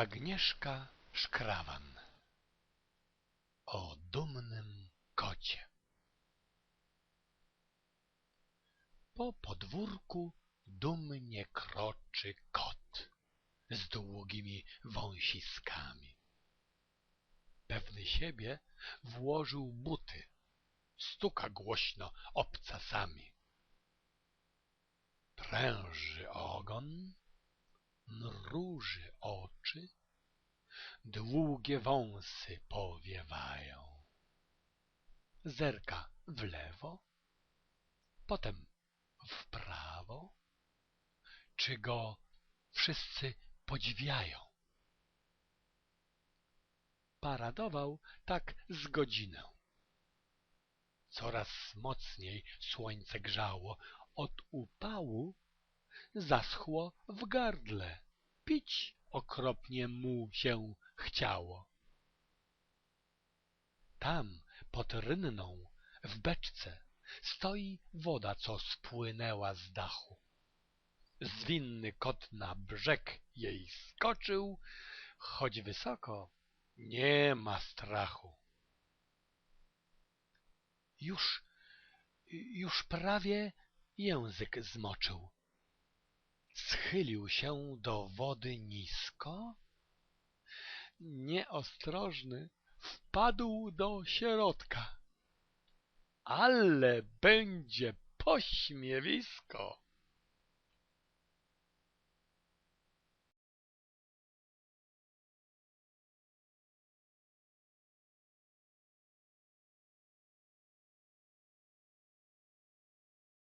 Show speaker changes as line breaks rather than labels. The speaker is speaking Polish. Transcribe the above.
Agnieszka Szkrawan O dumnym kocie Po podwórku dumnie kroczy kot z długimi wąsiskami. Pewny siebie włożył buty, stuka głośno obcasami. Pręży ogon, mruży oczy, długie wąsy powiewają. Zerka w lewo, potem w prawo, czy go wszyscy podziwiają. Paradował tak z godzinę. Coraz mocniej słońce grzało, od upału zaschło w gardle, pić okropnie mu się chciało. Tam pod rynną w beczce stoi woda, co spłynęła z dachu. Zwinny kot na brzeg jej skoczył, choć wysoko nie ma strachu. Już, już prawie język zmoczył. Schylił się do wody nisko. Nieostrożny wpadł do środka. Ale będzie pośmiewisko!